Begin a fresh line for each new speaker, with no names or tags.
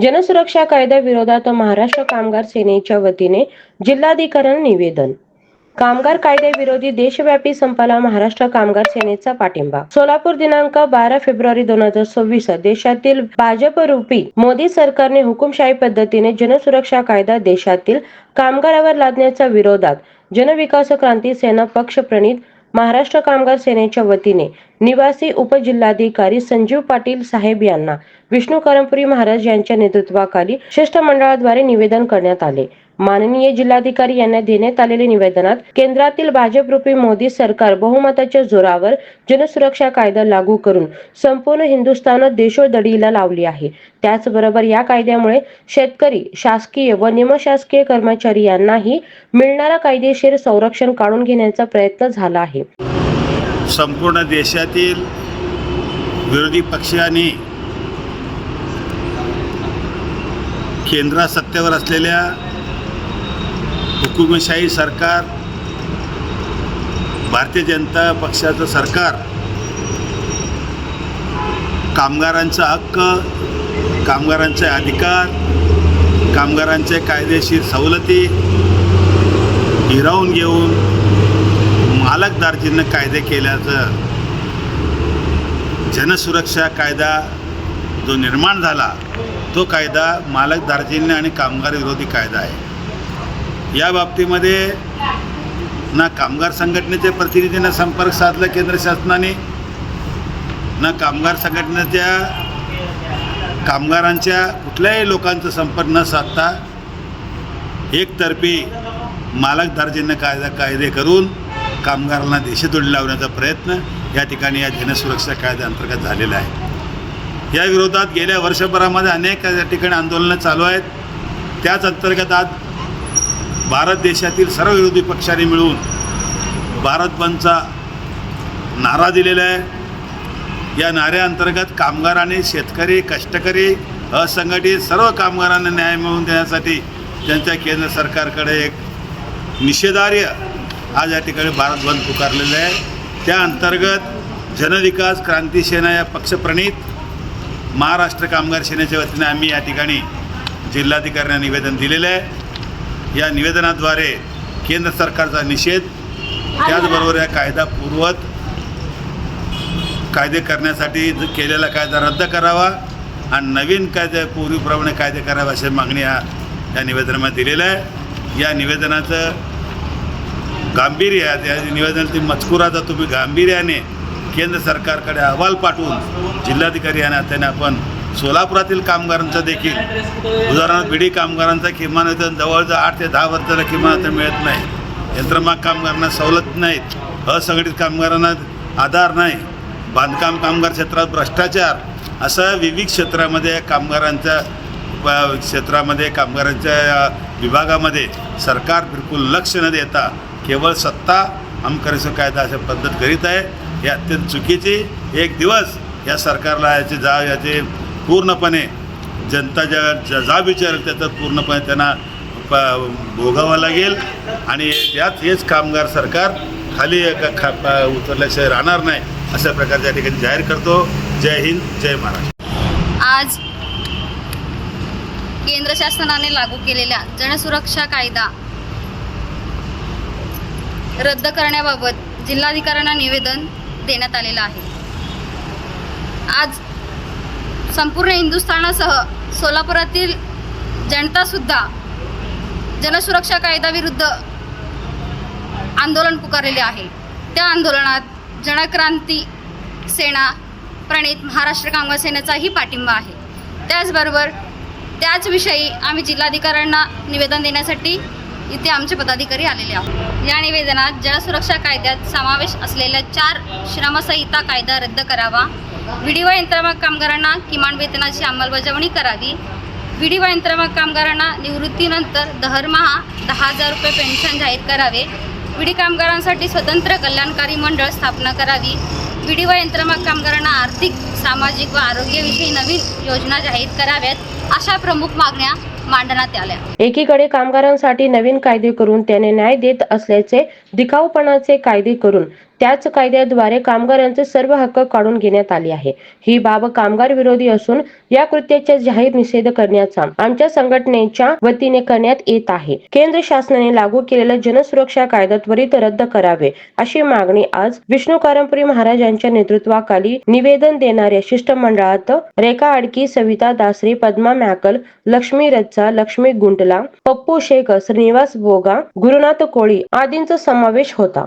जनसुरक्षा कायद्याविरोधात महाराष्ट्र कामगार सेनेच्या वतीने जिल्हाधिकाऱ्यांना निवेदन. कामगार कायद्याविरोधी देशव्यापी संपाला महाराष्ट्र कामगार सेनेचा पाठिंबा. सोलापूर दिनांक बारा फेब्रुवारी दोन हजार सव्वीस देशातील भाजप रूपी मोदी सरकारने हुकुमशाही पद्धतीने जनसुरक्षा कायदा देशातील कामगारावर लादण्याच्या विरोधात जनविकास क्रांती सेना पक्ष प्रणित महाराष्ट्र कामगार सेनेच्या वतीने निवासी उपजिल्हाधिकारी संजीव पाटील साहेब यांना विष्णू करमपुरी महाराज यांच्या नेतृत्वाखाली शिष्टमंडळाद्वारे निवेदन करण्यात आले. माननीय जिल्हाधिकारी यांना देण्यात आलेल्या निवेदनात केंद्रातील भाजप रूपी मोदी सरकार बहुमताच्या जोरावर जनसुरक्षा कायदा लागू करून संपूर्ण हिंदुस्थानात देशोदडीला लावली आहे. त्याचबरोबर या कायद्यामुळे शेतकरी शासकीय व निमशासकीय कर्मचारी यांनाही मिळणारा कायदेशीर संरक्षण काढून घेण्याचा प्रयत्न झाला आहे.
संपूर्ण देशातील विरोधी पक्षांनी केंद्रात सत्तेवर असलेल्या हुकुमशाही सरकार भारतीय जनता पक्षाचं सरकार कामगारांचा हक्क कामगारांचे अधिकार कामगारांचे कायदेशीर सवलती हिरावून घेऊन मालकदारजीनं कायदे केल्याचं जनसुरक्षा कायदा जो निर्माण झाला तो कायदा मालकदारजींनी आणि कामगार विरोधी कायदा आहे. या बाबतीमध्ये ना कामगार संघटनेच्या प्रतिनिधींना संपर्क साधला केंद्र शासनाने ना कामगार संघटनेच्या कामगारांच्या कुठल्याही लोकांचा संपर्क न साधता एकतर्फी मालक दर्जेनं कायदा कायदे करून कामगारांना देशदोडी लावण्याचा प्रयत्न या ठिकाणी या जनसुरक्षा कायद्याअंतर्गत झालेला आहे. या विरोधात गेल्या वर्षभरामध्ये अनेक ठिकाणी आंदोलनं चालू आहेत. त्याच अंतर्गत आज भारत देशातील सर्व विरोधी पक्षाने मिळून भारत बंदचा नारा दिलेला आहे. या नाऱ्याअंतर्गत कामगार आणि शेतकरी कष्टकरी असंघटित सर्व कामगारांना न्याय मिळवून देण्यासाठी त्यांच्या केंद्र सरकारकडे एक निषेधार्य आज या ठिकाणी भारत बंद पुकारलेलं आहे. त्या अंतर्गत जनविकास क्रांती सेना या पक्षप्रणीत महाराष्ट्र कामगार सेनेच्या वतीने आम्ही या ठिकाणी जिल्हाधिकाऱ्यांना निवेदन दिलेलं आहे. या निवेदनाद्वारे केंद्र सरकारचा निषेध त्याचबरोबर या कायदा पूर्वत कायदे करण्यासाठी केलेला कायदा रद्द करावा आणि नवीन कायदे पूर्वीप्रमाणे कायदे करावे अशी मागणी हा या निवेदनामध्ये दिलेलं आहे. या निवेदनाचं गांभीर्य आहे. त्या निवेदनातील मजकुराचा तुम्ही गांभीर्याने केंद्र सरकारकडे अहवाल पाठवून जिल्हाधिकारी यांना त्याने आपण सोलापुरातील कामगारांचं देखील उदाहरणार्थ बिडी कामगारांचा किमान वेतन जवळजवळ आठ ते दहा वर्षाला किमान वेतन मिळत नाही. यंत्रमाग कामगारांना सवलत नाहीत असंघटित कामगारांना आधार नाही. बांधकाम कामगार क्षेत्रात भ्रष्टाचार असं विविध क्षेत्रामध्ये कामगारांच्या क्षेत्रामध्ये कामगारांच्या विभागामध्ये सरकार बिलकुल लक्ष न देता केवळ सत्ता आमकरेसो कायदा अशा पद्धत करीत आहे. हे अत्यंत चुकीची एक दिवस या सरकारला याची जा याचे पूर्णपणे जनता ज्या ज्या जा विचार त्याचा पूर्णपणे त्यांना प भोगावा लागेल. आणि यात हेच कामगार सरकार खाली एका खा प- उतरल्याशिवाय राहणार नाही अशा प्रकारच्या ठिकाणी जाहीर करतो. जय हिंद जय महाराष्ट्र.
आज केंद्र शासनाने लागू केलेल्या जनसुरक्षा कायदा रद्द करण्याबाबत जिल्हाधिकाऱ्यांना निवेदन देण्यात आलेलं आहे. आज संपूर्ण हिंदुस्थानासह सोलापुरातील जनतासुद्धा जनसुरक्षा कायद्याविरुद्ध आंदोलन पुकारलेले आहे. त्या आंदोलनात जनक्रांती सेना प्रणित महाराष्ट्र कामगार सेनेचाही पाठिंबा आहे. त्याचबरोबर त्याचविषयी आम्ही जिल्हाधिकाऱ्यांना निवेदन देण्यासाठी इथे आमचे पदाधिकारी आलेले आहोत. या निवेदनात जनसुरक्षा कायद्यात समावेश असलेल्या चार श्रमसंहिता कायदा रद्द करावा विडी व यंत्रमाग कामगारांना किमान वेतनाची अंमलबजावणी करावी. विडी व यंत्रमाग कामगारांना निवृत्तीनंतर दरमहा दहा हजार रुपये पेन्शन जाहीर करावे. विडी कामगारांसाठी स्वतंत्र कल्याणकारी मंडळ स्थापना करावी. विडी व यंत्रमाग कामगारांना आर्थिक सामाजिक व आरोग्यविषयी नवीन योजना जाहीर कराव्यात अशा प्रमुख मागण्या मांडण्यात आल्या.
एकीकडे कामगारांसाठी नवीन कायदे करून त्याने न्याय देत असल्याचे दिखाऊपणाचे कायदे करून त्याच कायद्याद्वारे कामगारांचे सर्व हक्क काढून घेण्यात आले आहे. ही बाब कामगार विरोधी असून या कृत्याचा जाहीर निषेध करण्याचा आमच्या संघटनेच्या वतीने करण्यात येत आहे. केंद्र शासनाने लागू केलेला जनसुरक्षा कायदा त्वरित रद्द करावे अशी मागणी आज विष्णू कारंपुरी महाराजांच्या नेतृत्वाखाली निवेदन देणाऱ्या शिष्टमंडळात रेखा आडकी सविता दासरी पद्मा मॅकल लक्ष्मी रच्चा लक्ष्मी गुंटला पप्पू शेख श्रीनिवास बोगा गुरुनाथ कोळी आदींचा समावेश होता.